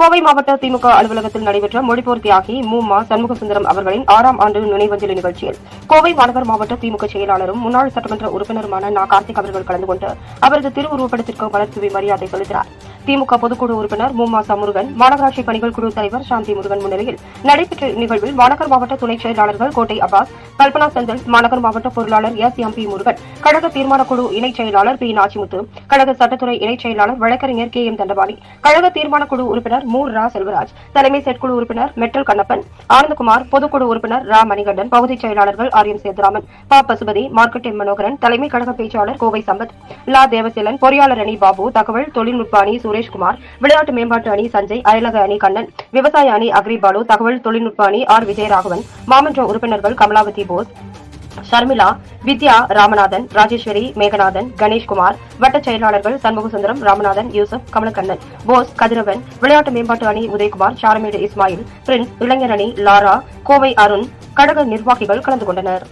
கோவை மாவட்ட திமுக அலுவலகத்தில் நடைபெற்ற மொழிப்போர் தியாகி மூமா சண்முகசுந்தரம் அவர்களின் ஆறாம் ஆண்டு நினைவஞ்சலி நிகழ்ச்சியில் கோவை மாநகர் மாவட்ட திமுக செயலாளரும் முன்னாள் சட்டமன்ற உறுப்பினருமான நா. கார்த்திக் அவர்கள் கலந்து கொண்டு அவரது திருவுருவப்படத்திற்கு மலர்தூவி மரியாதை செலுத்தினார். திமுக பொதுக்குழு உறுப்பினர் மூமா சமுருகன் மாநகராட்சி பணிகள் குழு தலைவர் சாந்தி முருகன் முன்னிலையில் நடைபெற்ற நிகழ்வில் மாநகர் மாவட்ட துணை செயலாளர்கள் கோட்டை அப்பாஸ் கல்பனா செந்தில் மாநகர் மாவட்ட பொருளாளர் எஸ் எம் பி முருகன் கழக தீர்மானக்குழு இணைச் செயலாளர் பி நாச்சிமுத்து கழக சட்டத்துறை இணைச் செயலாளர் வழக்கறிஞர் கே எம் தண்டபாணி கழக தீர்மானக்குழு உறுப்பினர் மூ ரா செல்வராஜ் தலைமை செயற்குழு உறுப்பினர் மெட்டல் கண்ணப்பன் ஆனந்தகுமார் பொதுக்குழு உறுப்பினர் ரா மணிகண்டன் பகுதிச் செயலாளர்கள் ஆர் எம் சேதுராமன் ப பசுபதி மார்க்கெட் எம் மனோகரன் தலைமை கழக பேச்சாளர் கோவை சம்பத் லா தேவசீலன் பொறியாளர் அணி பாபு தகவல் தொழில்நுட்ப அணி சுரேஷ்குமார் விளையாட்டு மேம்பாட்டு அணி சஞ்சய் அயலக அணி கண்ணன் விவசாய அணி அக்ரிபாலு தகவல் தொழில்நுட்ப அணி ஆர் விஜயராகவன் மாமன்ற உறுப்பினர்கள் கமலாவதி போஸ் ஷர்மிளா வித்யா ராமநாதன் ராஜேஸ்வரி மேகநாதன் கணேஷ்குமார் வட்டச் செயலாளர்கள் சண்முகசுந்தரம் ராமநாதன் யூசப் கமலக்கண்ணன் போஸ் கதிரவன் விளையாட்டு மேம்பாட்டு அணி உதயகுமார் ஷாரமேடு இஸ்மாயில் பிரின்ஸ் இளைஞர் அணி லாரா கோவை அருண் கழக நிர்வாகிகள் கலந்து கொண்டனர்.